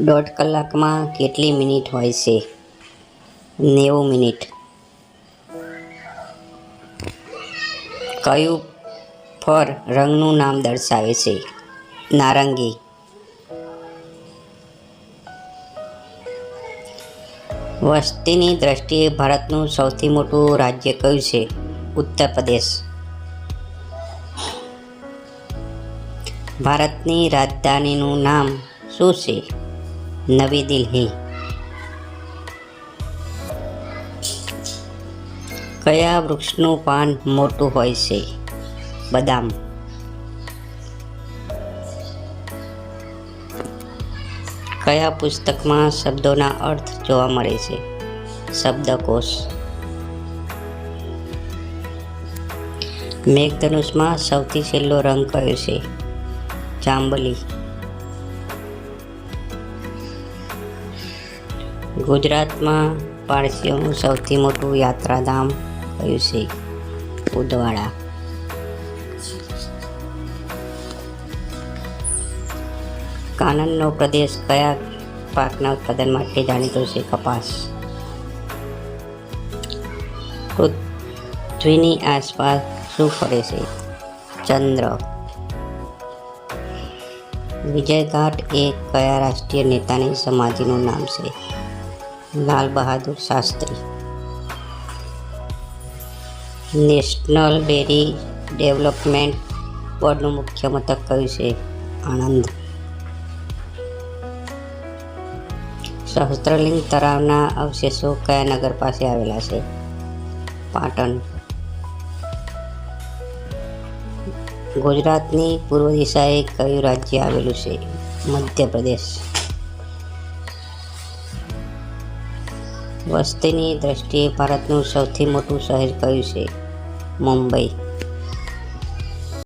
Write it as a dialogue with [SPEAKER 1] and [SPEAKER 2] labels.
[SPEAKER 1] દોઢ કલાકમાં કેટલી મિનિટ હોય છે? નેવું મિનિટ. કયું ફર રંગનું નામ દર્શાવે છે? નારંગી. વસ્તીની દ્રષ્ટિએ ભારતનું સૌથી મોટું રાજ્ય કયું છે? ઉત્તર પ્રદેશ. ભારતની રાજધાનીનું નામ શું છે? નવી દિલ્હી. કયા વૃક્ષનું પાન મોટું હોય છે? બદામ. કયા પુસ્તકમાં શબ્દોના અર્થ જોવા મળે છે? શબ્દકોશ. મેઘધનુષમાં સૌથી છેલ્લો રંગ કયો છે? જાંબલી. ગુજરાતમાં પારસીઓનું સૌથી મોટું યાત્રાધામ કયું છે? ઉદવાડા. કાનનનો પ્રદેશ કયા પાકના ઉત્પાદન માટે જાણીતો છે? કપાસ. પૃથ્વીની આસપાસ શું ફરે છે? ચંદ્ર. વિજયઘાટ એ કયા રાષ્ટ્રીય નેતાની સમાધિનું નામ છે? Lal Bahadur Shastri. National dairy development બોર્ડનું મુખ્ય મથક કયું છે? આણંદ. સહસ્ત્રલિંગ તળાવના અવશેષો કયા નગર પાસે આવેલા છે? પાટણ. ગુજરાતની પૂર્વ દિશાએ કયું રાજ્ય આવેલું છે? મધ્યપ્રદેશ. વસ્તીની દ્રષ્ટિએ ભારતનું સૌથી મોટું શહેર કયું છે? મુંબઈ.